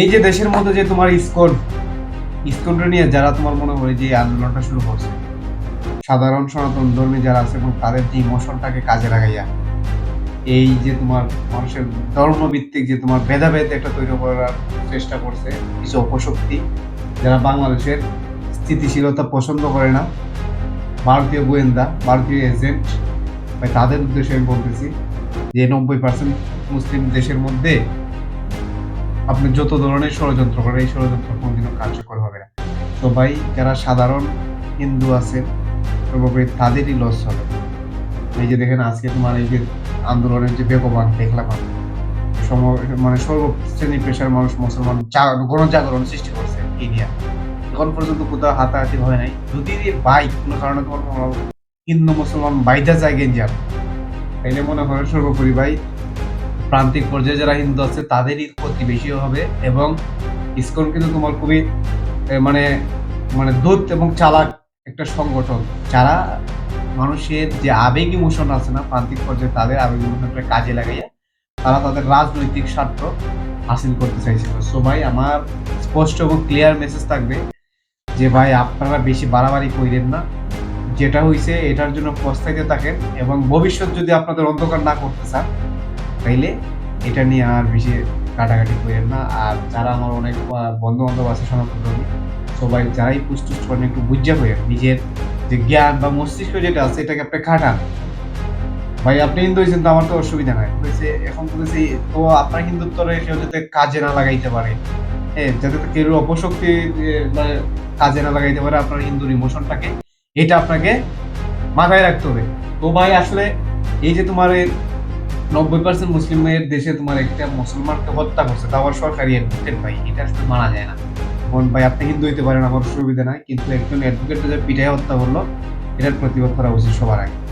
এই যে দেশের মধ্যে যে তোমার ইস্কন, ইসকনটা নিয়ে যারা তোমার মনে হয় যে আন্দোলনটা শুরু করছে, সাধারণ সনাতন ধর্মী যারা আছে এবং তাদের যে ইমোশনটাকে কাজে লাগাইয়া, এই যে তোমার মানুষের ধর্মভিত্তিক যে তোমার ভেদাভেদ একটা তৈরি করার চেষ্টা করছে কিছু অপশক্তি, যারা বাংলাদেশের স্থিতিশীলতা পছন্দ করে না, ভারতীয় গোয়েন্দা, ভারতীয় এজেন্ট, তাদের উদ্দেশ্যে আমি বলতেছি যে নব্বই পার্সেন্ট মুসলিম দেশের মধ্যে আপনি যত ধরনের ষড়যন্ত্র করেন, এই ষড়যন্ত্র কোনোদিনও কার্যকর হবে না। ভাই, যারা সাধারণ হিন্দু আছে সর্বোপরি তাদেরই লস হবে। এই যে দেখেন, আজকে তোমার এই যে আন্দোলনের যে বেগবান দেখলাম আমি সম মানে সর্ব শ্রেণি পেশার মানুষ, মুসলমান গণজাগরণ সৃষ্টি করছে ইন্ডিয়া এখন পর্যন্ত কোথাও হাতাহাতি হয় নাই। যদি বাইক কোনো কারণে তোমার হিন্দু, মুসলমান বাইজা যায় গেঞ্জাম, তাইলে মনে হয় সর্বোপরি ভাই প্রান্তিক পর্যায়ে যারা হিন্দু আছে, তাদেরই ক্ষতি বেশি হবে এবং ইসকন কিন্তু তোমার খুবই মানে মানে দূত এবং চালাক একটা সংগঠন। যারা মানুষের যে আবেগ ইমোশন আছে না, প্রান্তিক পর্যায়ে তাদের আবেগ ইমোশনটা কাজে লাগাইয়া তারা তাদের রাজনৈতিক স্বার্থ হাসিল করতে চাইছিল। সো ভাই, আমার স্পষ্ট এবং ক্লিয়ার মেসেজ থাকবে যে, ভাই, আপনারা বেশি বাড়াবাড়ি কইরেন না। যেটা হইছে, এটার জন্য পস্তাইতে থাকেন এবং ভবিষ্যৎ যদি আপনাদের অন্ধকার না করতে চান তাইলে এটা নিয়ে আর বেশি কাটাকাটি করেন না। আর যারা আমার অনেক বন্ধু বান্ধব আছে সনাতন সবাই যারাই পুষ্ট করেন, একটু বুঝা হয়ে নিজের যে জ্ঞান বা মস্তিষ্ক যেটা আছে, এটাকে আপনি খাটান। ভাই, আপনি হিন্দু হয়েছেন তো আমার তো অসুবিধা নাই। হয়েছে এখন বলেছি তো আপনার হিন্দুত্বরে কেউ যাতে কাজে না লাগাইতে পারে। হ্যাঁ যাতে কেউ অপশক্তি কাজে না লাগাইতে পারে আপনার হিন্দুর ইমোশনটাকে এটা আপনাকে মাথায় রাখতে হবে। তো ভাই, আসলে এই যে তোমার নব্বই পার্সেন্ট মুসলিমের দেশে তোমার একটা মুসলমানকে হত্যা করছে তা আবার সরকারি অ্যাডভোকেট ভাই, এটা আসলে মানা যায় না। এখন ভাই, আপনি হিন্দু হইতে পারেন, আমার সুবিধা নাই, কিন্তু একজন অ্যাডভোকেট যে পিঠায় হত্যা করল, এটার প্রতিবাদ করা উচিত সবার আগে।